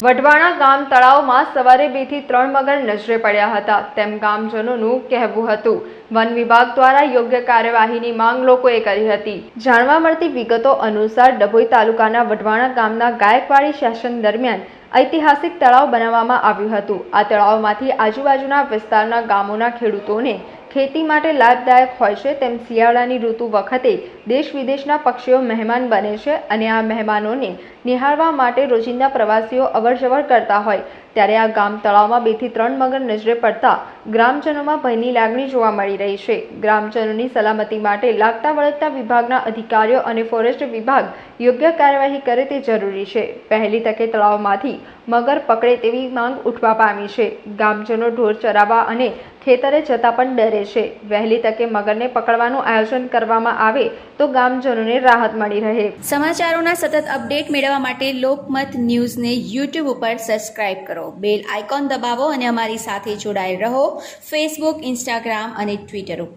વઢવાણા ગામ તળાવમાં સવારે બેથી ત્રણ મગર નજરે પડ્યા હતા. તેમ ગામજનોનું કહેવું હતું. વન વિભાગ દ્વારા યોગ્ય કાર્યવાહીની માંગ લોકોએ કરી હતી. જાણવા મળતી વિગતો અનુસાર ડભોઈ તાલુકાના વઢવાણા ગામના ગાયકવાડી શાસન દરમિયાન ઐતિહાસિક તળાવ બનાવવામાં આવ્યું હતું. આ તળાવમાંથી આજુબાજુના વિસ્તારના ગામોના ખેડૂતોને ખેતી માટે લાભદાયક હોય છે તેમ શિયાળાની ઋતુ વખતે દેશ વિદેશના પક્ષીઓ મહેમાન બને છે અને આ મહેમાનોને નિહાળવા માટે રોજિંદા પ્રવાસીઓ અવરજવર કરતા હોય. ત્યારે આ ગામ તળાવમાં બેથી ત્રણ મગર નજરે પડતા ગ્રામજનોમાં ભયની લાગણી જોવા મળી રહી છે. ગ્રામજનોની સલામતી માટે લાગતા વળગતા વિભાગના અધિકારીઓ અને ફોરેસ્ટ વિભાગ યોગ્ય કાર્યવાહી કરે તે જરૂરી છે. પહેલી તકે તળાવમાંથી મગર પકડે તેવી માંગ ઉઠવા પામી છે. ગામજનો ઢોર ચરાવવા અને ખેતરે જતા પણ ડરે છે. વહેલી તકે મગરને પકડવાનું આયોજન કરવામાં આવે તો ગામજનોને રાહત મળી રહે. સમાચારોના સતત અપડેટ મેળવવા માટે લોકમત ન્યૂઝને યુટ્યુબ ઉપર સબસ્ક્રાઇબ કરો. બેલ આઇકોન દબાવો અને અમારી સાથે જોડાયેલ રહો. ફેસબુક ઇન્સ્ટાગ્રામ અને ટ્વિટર ઉપર.